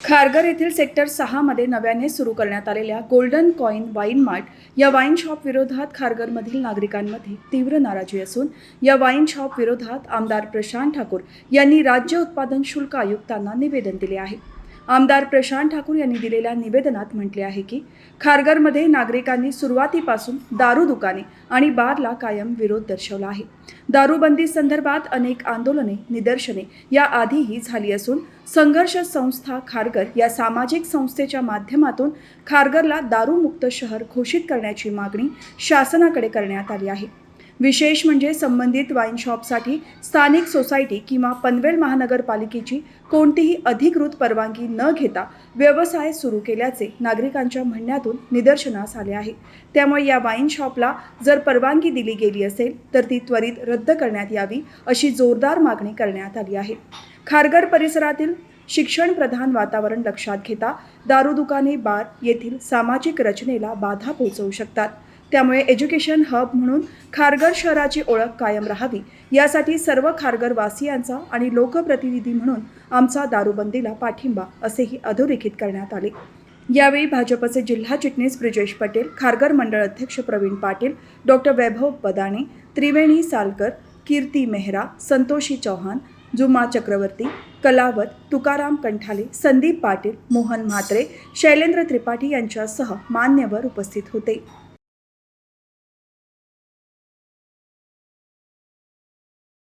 खारघर येथील सेक्टर सहामध्ये नव्याने सुरू करण्यात आलेल्या गोल्डन कॉईन वाईन मार्ट या वाईन शॉप विरोधात खारघरमधील नागरिकांमध्ये तीव्र नाराजी असून या वाईन शॉप विरोधात आमदार प्रशांत ठाकूर यांनी राज्य उत्पादन शुल्क आयुक्तांना निवेदन दिले आहे. आमदार प्रशांत ठाकूर यांनी दिलेल्या निवेदनात म्हटले आहे की खारघरमध्ये नागरिकांनी सुरुवातीपासून दारू दुकाने आणि बारला कायम विरोध दर्शवला आहे. दारूबंदी संदर्भात अनेक आंदोलने निदर्शने या आधीही झाली असून संघर्ष संस्था खारघर या सामाजिक संस्थेच्या माध्यमातून खारघरला दारूमुक्त शहर घोषित करण्याची मागणी शासनाकडे करण्यात आली आहे. विशेष म्हणजे संबंधित वाईन शॉपसाठी स्थानिक सोसायटी किंवा पनवेल महानगरपालिकेची कोणतीही अधिकृत परवानगी न घेता व्यवसाय सुरू केल्याचे नागरिकांच्या म्हणण्यातून निदर्शनास आले आहे. त्यामुळे या वाईन शॉपला जर परवानगी दिली गेली असेल तर ती त्वरित रद्द करण्यात यावी अशी जोरदार मागणी करण्यात आली आहे. खारघर परिसरातील शिक्षण प्रधान वातावरण लक्षात घेता दारू दुकाने बार येथील सामाजिक रचनेला बाधा पोहोचवू शकतात. त्यामुळे एज्युकेशन हब म्हणून खारघर शहराची ओळख कायम राहावी. यासाठी सर्व खारघर वासियांचा आणि लोकप्रतिनिधी म्हणून आमचा दारूबंदीला पाठिंबा असेही अधोरेखित करण्यात आले. यावेळी भाजपचे जिल्हा चिटणीस ब्रिजेश पटेल खारघर मंडळ अध्यक्ष प्रवीण पाटील डॉक्टर वैभव बदाणे त्रिवेणी सालकर कीर्ती मेहरा संतोषी चौहान जुमा चक्रवर्ती कलावत तुकाराम कंठाले संदीप पाटील मोहन म्हात्रे शैलेंद्र त्रिपाठी यांच्यासह मान्यवर उपस्थित होते.